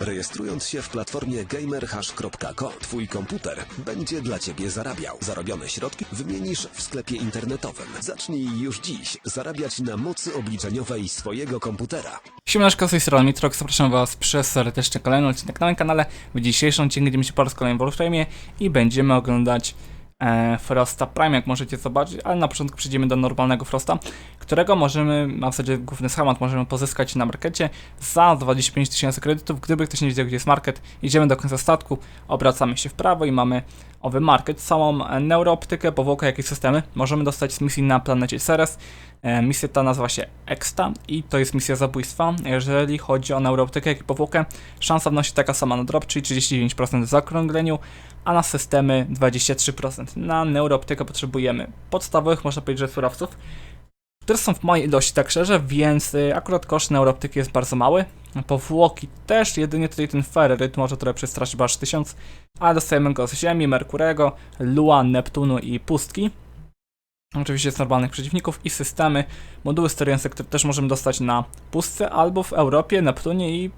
Rejestrując się w platformie gamerhash.co, twój komputer będzie dla ciebie zarabiał. Zarobione środki wymienisz w sklepie internetowym. Zacznij już dziś zarabiać na mocy obliczeniowej swojego komputera. Siemaneczko, z tej strony zapraszam was przez serdecznie kolejny odcinek na moim kanale. W dzisiejszym odcinku będziemy się po raz kolejny w Warframe i będziemy oglądać e, Frosta Prime, jak możecie zobaczyć, ale na początku przejdziemy do normalnego Frosta, którego możemy, a w zasadzie główny schemat możemy pozyskać na markecie za 25 tysięcy kredytów. Gdyby ktoś nie wiedział, gdzie jest market, idziemy do końca statku, obracamy się w prawo i mamy owy market, całą e, neurooptykę, powłokę, jakieś systemy możemy dostać z misji na planecie Ceres. E, Misja ta nazywa się Exta i to jest misja zabójstwa. Jeżeli chodzi o neurooptykę, jak i powłokę, szansa wnosi taka sama na drop, czyli 39% w zaokrągleniu, a na systemy 23%. Na neurooptykę potrzebujemy podstawowych, można powiedzieć, że surowców, które są w małej ilości, tak szczerze, więc y, akurat koszt neurooptyki jest bardzo mały. Powłoki też, jedynie tutaj ten ferryt może trochę przestraszyć, bo aż 1000, ale dostajemy go z Ziemi, Merkurego, Lua, Neptunu i Pustki. Oczywiście z normalnych przeciwników i systemy, moduły sterujące, które też możemy dostać na pustce albo w Europie, Neptunie i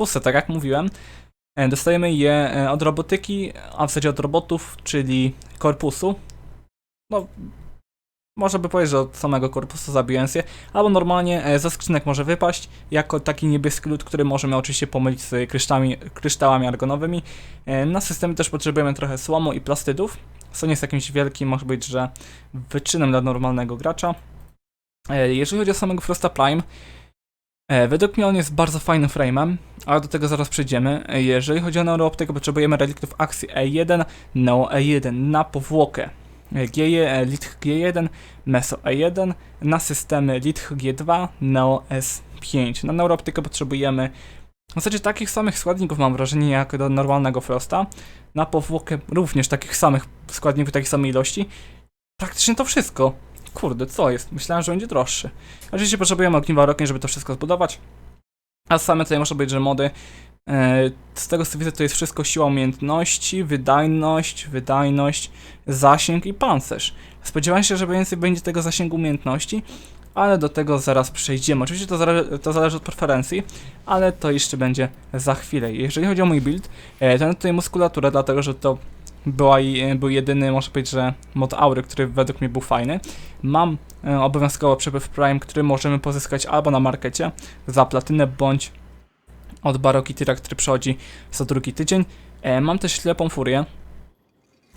pustce, tak jak mówiłem. E, Dostajemy je e, od robotyki, a w zasadzie od robotów, czyli korpusu. No, można by powiedzieć, że od samego korpusu zabijając je, albo normalnie e, ze skrzynek może wypaść, jako taki niebieski lód, który możemy oczywiście pomylić z kryształami, kryształami argonowymi. E, Na systemy też potrzebujemy trochę słomu i plastydów. Co nie jest jakimś wielkim, może być, że wyczynem dla normalnego gracza. E, Jeżeli chodzi o samego Frosta Prime, według mnie on jest bardzo fajnym frame'em, ale do tego zaraz przejdziemy. Jeżeli chodzi o neurooptykę, potrzebujemy reliktów akcji E1, Neo E1 na powłokę. E, G, e, Litch G1, Meso E1, na systemy Litch G2, Neo S5. Na neurooptykę potrzebujemy w zasadzie takich samych składników mam wrażenie jak do normalnego Frosta. Na powłokę również takich samych składników, takiej samej ilości. Praktycznie to wszystko. Kurde, co jest? Myślałem, że będzie droższy. Oczywiście potrzebujemy ogniwa rokiem, żeby to wszystko zbudować. A same tutaj może być, że mody. E, Z tego co widzę, to jest wszystko siła umiejętności, wydajność, wydajność, zasięg i pancerz. Spodziewałem się, że więcej będzie tego zasięgu umiejętności, ale do tego zaraz przejdziemy. Oczywiście to, zale to zależy od preferencji, ale to jeszcze będzie za chwilę. Jeżeli chodzi o mój build, e, to mam tutaj muskulaturę, dlatego że to była, i- był jedyny, można powiedzieć, że mod aury, który według mnie był fajny. Mam e, obowiązkowo przepływ Prime, który możemy pozyskać albo na markecie za platynę, bądź od Baroki Tyra, który przychodzi co drugi tydzień. E, mam też ślepą furię,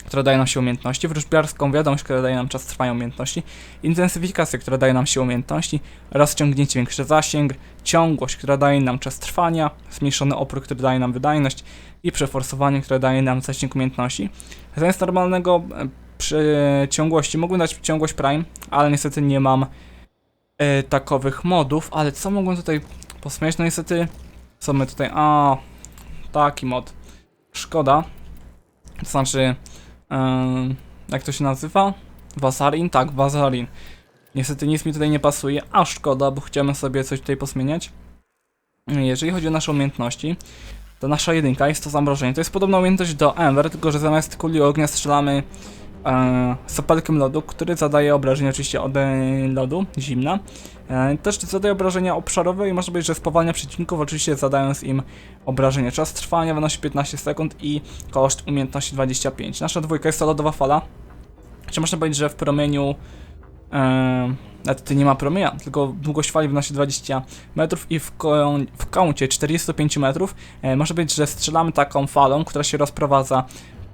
która daje nam się umiejętności, wróżbiarską wiadomość, która daje nam czas trwania umiejętności, intensyfikację, która daje nam się umiejętności, rozciągnięcie, większy zasięg, ciągłość, która daje nam czas trwania, zmniejszony opór, który daje nam wydajność. I przeforsowanie, które daje nam zasięg umiejętności. Zamiast normalnego e, przy ciągłości mógłbym dać ciągłość Prime, ale niestety nie mam e, takowych modów, ale co mogłem tutaj posmiać? No niestety, co my tutaj, a taki mod, szkoda, to znaczy, em, jak to się nazywa? Wasarin? Tak, Wasarin. Niestety nic mi tutaj nie pasuje, a szkoda, bo chciałem sobie coś tutaj posmieniać. Jeżeli chodzi o nasze umiejętności, to nasza jedynka jest to zamrożenie. To jest podobna umiejętność do Ember, tylko że zamiast kuli ognia strzelamy sopelkiem lodu, który zadaje obrażenia oczywiście od e, lodu, zimna. E, też zadaje obrażenia obszarowe i może być, że spowalnia przeciwników, oczywiście zadając im obrażenia. Czas trwania wynosi 15 sekund i koszt umiejętności 25. Nasza dwójka jest to lodowa fala. Czy można powiedzieć, że w promieniu e, nawet tu nie ma promienia, tylko długość fali wynosi 20 metrów i w, w kącie 45 metrów e, może być, że strzelamy taką falą, która się rozprowadza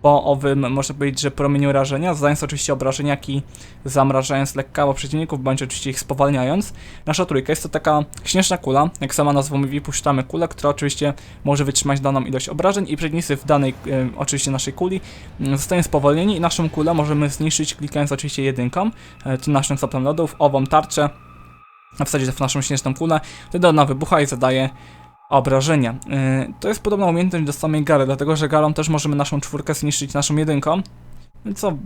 po owym, można powiedzieć, że promieniu rażenia, zadając oczywiście obrażenia, jak i zamrażając lekkawo przeciwników, bądź oczywiście ich spowalniając. Nasza trójka jest to taka śnieżna kula, jak sama nazwa mówi, puszczamy kulę, która oczywiście może wytrzymać daną ilość obrażeń i przeciwnicy w danej, e, oczywiście naszej kuli, mm, zostają spowolnieni i naszą kulę możemy zniszczyć klikając oczywiście jedynką, e, tym naszym soplem lodów, ową tarczę, a wsadzić w naszą śnieżną kulę, wtedy ona wybucha i zadaje obrażenia. Yy, to jest podobna umiejętność do samej Gary, dlatego że Garą też możemy naszą czwórkę zniszczyć naszą jedynką, co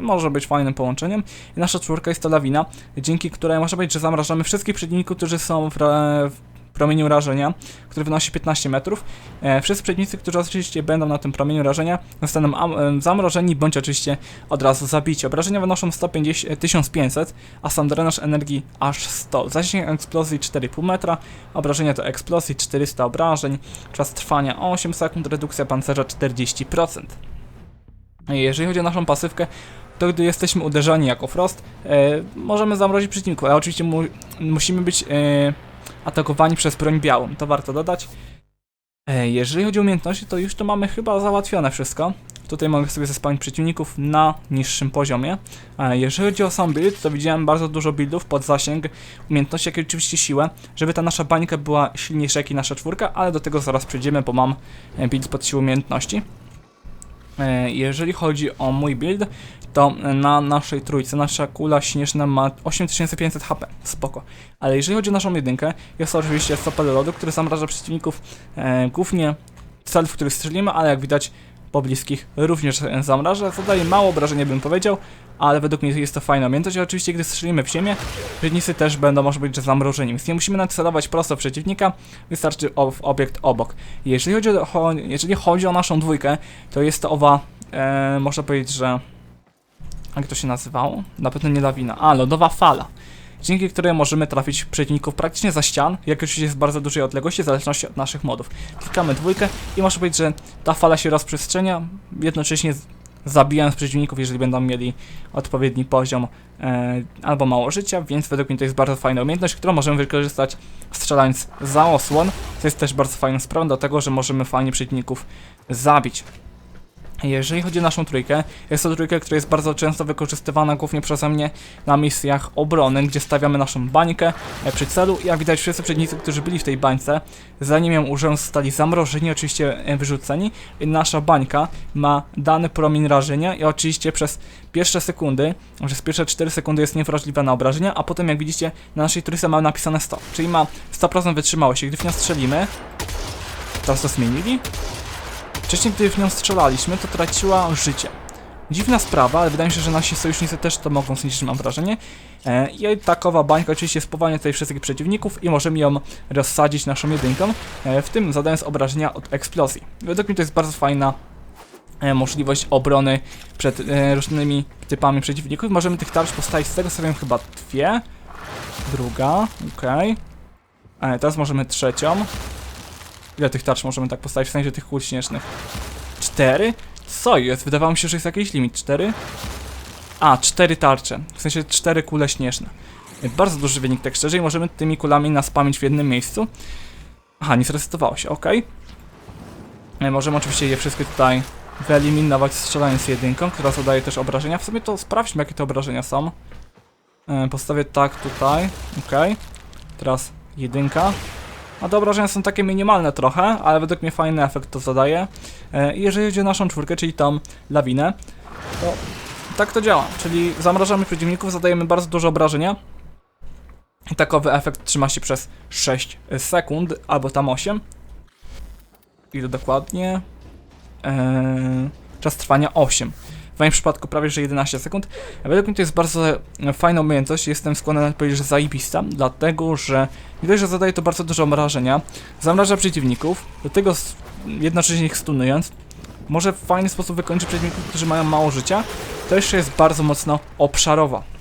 może być fajnym połączeniem. I nasza czwórka jest to lawina, dzięki której może być, że zamrażamy wszystkich przeciwników, którzy są w, w promieniu rażenia, który wynosi 15 metrów. E, wszyscy przeciwnicy, którzy oczywiście będą na tym promieniu rażenia, zostaną em, zamrożeni bądź oczywiście od razu zabici. Obrażenia wynoszą 150, e, 1500, a sam drenaż energii aż 100. Zasięg eksplozji 4,5 metra, obrażenia to eksplozji 400 obrażeń, czas trwania 8 sekund, redukcja pancerza 40%. Jeżeli chodzi o naszą pasywkę, to gdy jesteśmy uderzani jako Frost, e, możemy zamrozić przeciwników, ale oczywiście mu, musimy być e, atakowani przez broń białą, to warto dodać. Jeżeli chodzi o umiejętności, to już to mamy chyba załatwione wszystko. Tutaj mogę sobie zespawnić przeciwników na niższym poziomie. E, jeżeli chodzi o sam build, to widziałem bardzo dużo buildów pod zasięg umiejętności, jak i oczywiście siłę, żeby ta nasza bańka była silniejsza jak i nasza czwórka, ale do tego zaraz przejdziemy, bo mam e, build pod siłą umiejętności. E, Jeżeli chodzi o mój build, to na naszej trójce nasza kula śnieżna ma 8500 HP, spoko. Ale jeżeli chodzi o naszą jedynkę, jest to oczywiście stopel lodu, który zamraża przeciwników e, głównie celów, w których strzelimy, ale jak widać po bliskich również zamraża. Zadaje mało obrażenia bym powiedział, ale według mnie jest to fajna umiejętność. Oczywiście gdy strzelimy w ziemię, przeciwnicy też będą może być że zamrożeni, więc nie musimy nacelować prosto przeciwnika, wystarczy obiekt obok. Jeżeli chodzi, o, jeżeli chodzi o naszą dwójkę, to jest to owa, e, można powiedzieć, że jak to się nazywało? Na pewno nie lawina, a lodowa fala. Dzięki której możemy trafić przeciwników praktycznie za ścian, jak oczywiście w bardzo dużej odległości, w zależności od naszych modów. Klikamy dwójkę i można powiedzieć, że ta fala się rozprzestrzenia, jednocześnie z- zabijając przeciwników, jeżeli będą mieli odpowiedni poziom e, albo mało życia, więc według mnie to jest bardzo fajna umiejętność, którą możemy wykorzystać strzelając za osłon, co jest też bardzo fajną sprawą, dlatego że możemy fajnie przeciwników zabić. Jeżeli chodzi o naszą trójkę, jest to trójka, która jest bardzo często wykorzystywana głównie przeze mnie na misjach obrony, gdzie stawiamy naszą bańkę e, przy celu. Jak widać, wszyscy przeciwnicy, którzy byli w tej bańce, zanim ją użyłem, zostali zamrożeni, oczywiście e, wyrzuceni. Nasza bańka ma dany promień rażenia i oczywiście przez pierwsze sekundy, przez pierwsze 4 sekundy jest niewrażliwa na obrażenia, a potem jak widzicie na naszej trójce ma napisane 100, czyli ma 100% wytrzymałości. Gdy w nią strzelimy, teraz to zmienili, Wcześniej, gdy w nią strzelaliśmy, to traciła życie. Dziwna sprawa, ale wydaje mi się, że nasi sojusznicy też to mogą zniszczyć, mam wrażenie. E, I takowa bańka oczywiście spowalnia tutaj wszystkich przeciwników i możemy ją rozsadzić naszą jedynką, e, w tym zadając obrażenia od eksplozji. Według mnie to jest bardzo fajna e, możliwość obrony przed e, różnymi typami przeciwników. Możemy tych tarcz postawić, z tego co wiem, chyba dwie. Druga, okej. E, Teraz możemy trzecią. Ile tych tarcz możemy tak postawić, w sensie tych kul śnieżnych? Cztery? Co jest? Wydawało mi się, że jest jakiś limit. Cztery? A, cztery tarcze. W sensie cztery kule śnieżne. Bardzo duży wynik, tak szczerze, i możemy tymi kulami naspamić w jednym miejscu. Aha, nie zresetowało się, ok. Możemy oczywiście je wszystkie tutaj wyeliminować strzelając jedynką, która zadaje też obrażenia. W sumie to sprawdźmy, jakie te obrażenia są. E, Postawię tak tutaj, ok. Teraz jedynka. A te obrażenia są takie minimalne trochę, ale według mnie fajny efekt to zadaje. E, i jeżeli o naszą czwórkę, czyli tą lawinę, to tak to działa. Czyli zamrażamy przeciwników, zadajemy bardzo dużo obrażenia. I takowy efekt trzyma się przez 6 sekund, albo tam 8. Ile dokładnie? Eee, czas trwania 8. W moim przypadku prawie że 11 sekund. Według mnie to jest bardzo fajna umiejętność. Jestem skłonny powiedzieć, że zajebista, dlatego że dość, że zadaje to bardzo dużo obrażenia, zamraża przeciwników, do tego jednocześnie ich stunując, może w fajny sposób wykończyć przeciwników, którzy mają mało życia, to jeszcze jest bardzo mocno obszarowa.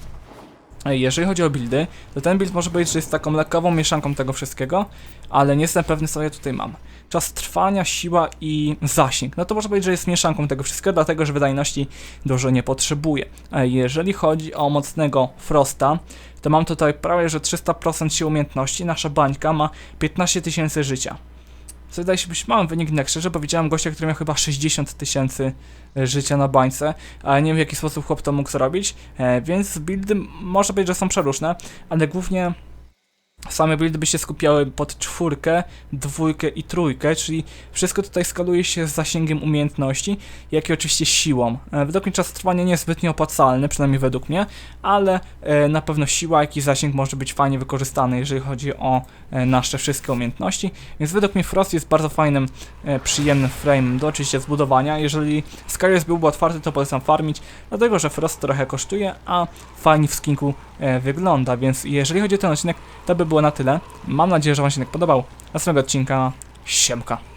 Jeżeli chodzi o buildy, to ten build może powiedzieć, że jest taką lekkową mieszanką tego wszystkiego, ale nie jestem pewny co ja tutaj mam. Czas trwania, siła i zasięg. No to można powiedzieć, że jest mieszanką tego wszystkiego, dlatego że wydajności dużo nie potrzebuje. Jeżeli chodzi o mocnego Frosta, to mam tutaj prawie że 300% sił umiejętności, nasza bańka ma 15 tysięcy życia. Co wydaje się być małym wynikiem, jak szczerze, bo widziałem gościa, który miał chyba 60 tysięcy e, życia na bańce, ale nie wiem w jaki sposób chłop to mógł zrobić, e, więc buildy można powiedzieć, że są przeróżne, ale głównie same buildy by się skupiały pod czwórkę, dwójkę i trójkę, czyli wszystko tutaj skaluje się z zasięgiem umiejętności, jak i oczywiście siłą. E, Według mnie czas trwania nie jest zbytnio opłacalny, przynajmniej według mnie, ale e, na pewno siła, jak i zasięg może być fajnie wykorzystany, jeżeli chodzi o e, nasze wszystkie umiejętności, więc według mnie Frost jest bardzo fajnym, przyjemnym frame do oczywiście zbudowania. Jeżeli Skyres byłby otwarty, to polecam farmić, dlatego że Frost trochę kosztuje, a fajnie w skinku wygląda, więc jeżeli chodzi o ten odcinek, to by było na tyle. Mam nadzieję, że Wam się tak podobał. Następnego odcinka. Siemka.